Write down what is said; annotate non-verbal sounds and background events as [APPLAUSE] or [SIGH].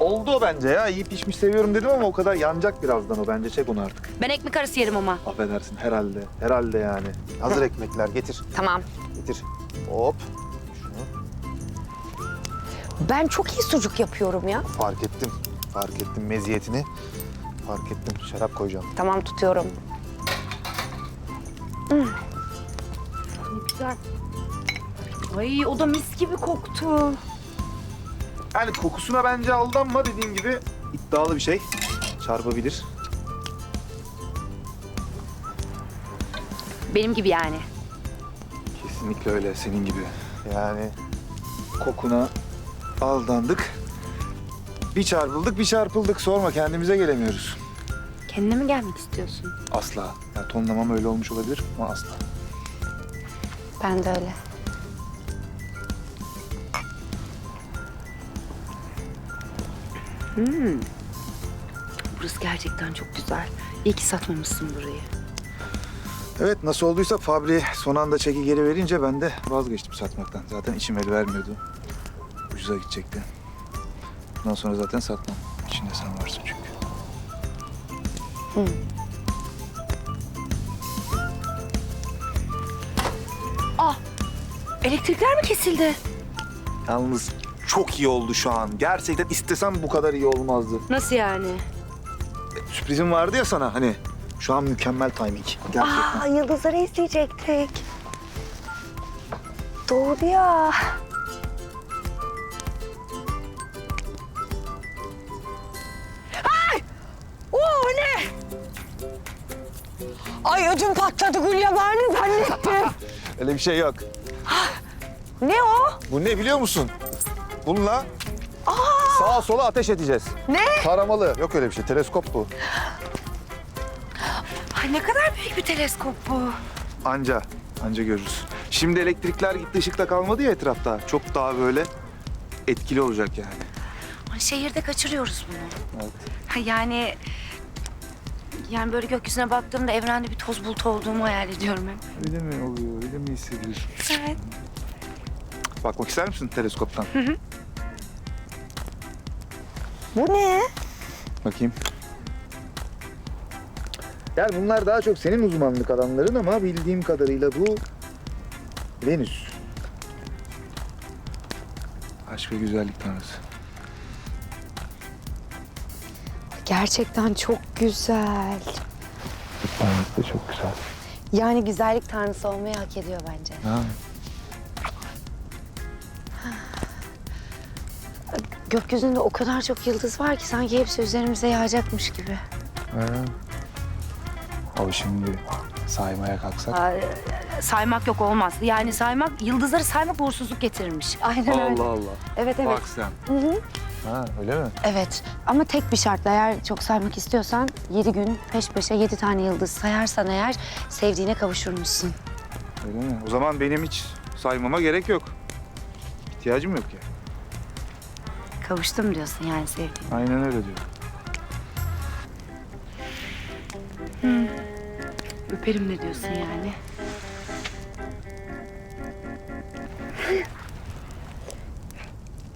Oldu o bence ya. İyi pişmiş seviyorum dedim ama o kadar yanacak birazdan o. Bence çek onu artık. Ben ekmek arası yerim ama. Affedersin herhalde. Herhalde yani. Hazır ekmekler getir. Tamam. Getir. Hop. Şunu Ben çok iyi sucuk yapıyorum ya. fark ettim. Fark ettim meziyetini. Fark ettim. Şarap koyacağım. Tamam tutuyorum. Hmm. Güzel. Ay o da mis gibi koktu. Yani kokusuna bence aldanma dediğim gibi iddialı bir şey. Çarpabilir. Benim gibi yani. Kesinlikle öyle senin gibi. Yani kokuna aldandık. Bir çarpıldık bir çarpıldık. Sorma kendimize gelemiyoruz. Kendine mi gelmek istiyorsun? Asla. Yani tonlamam öyle olmuş olabilir ama asla. Ben de öyle. Hmm. Burası gerçekten çok güzel. İyi ki satmamışsın burayı. Evet nasıl olduysa Fabri son anda çeki geri verince ben de vazgeçtim satmaktan. Zaten içim el vermiyordu. Ucuza gidecekti. Bundan sonra zaten satmam. İçinde sen varsın çünkü. Elektrikler mi kesildi? Yalnız çok iyi oldu şu an. Gerçekten istesem bu kadar iyi olmazdı. Nasıl yani? Sürprizim vardı ya sana hani. Şu an mükemmel timing. Gerçekten. Aa, yıldızları izleyecektik. Doğru ya. Ay! Oo ne? Ay ödüm patladı Gulyabani zannettim. Öyle bir şey yok. [GASPS] ne o? Bu ne biliyor musun? Bununla sağa sola ateş edeceğiz. Ne? Taramalı. Yok öyle bir şey. Teleskop bu. Ay ne kadar büyük bir teleskop bu. Anca. Anca görürüz. Şimdi elektrikler gitti, ışık da kalmadı ya etrafta. Çok daha böyle etkili olacak yani. Ay, Şehirde kaçırıyoruz bunu. Evet. Ha, yani... Yani böyle gökyüzüne baktığımda evrende bir toz bulutu olduğumu hayal ediyorum hep. Öyle mi oluyor? Öyle mi hissediyorsun? Evet. Bakmak ister misin teleskoptan? Bu ne? Bakayım. Yani bunlar daha çok senin uzmanlık alanların ama bildiğim kadarıyla bu Venüs. Aşk ve güzellik tanrısı. Gerçekten çok güzel. Evet de çok güzel. Yani güzellik tanrısı olmayı hak ediyor bence. Ha. Gökyüzünde o kadar çok yıldız var ki sanki hepsi üzerimize yağacakmış gibi. ha. Ama şimdi saymaya kalksak. Aa, saymak yok olmaz. Yani saymak, yıldızları saymak uğursuzluk getirirmiş. Aynen öyle. Allah. Evet evet. Bak sen. Hı hı. Ha öyle mi? Evet ama tek bir şartla eğer çok saymak istiyorsan yedi gün peş peşe yedi tane yıldız sayarsan eğer sevdiğine kavuşurmuşsun. Öyle mi? O zaman benim hiç saymama gerek yok. İhtiyacım yok ya. Kavuştum diyorsun yani sevdiğine. Aynen öyle diyor. Öperim ne diyorsun yani?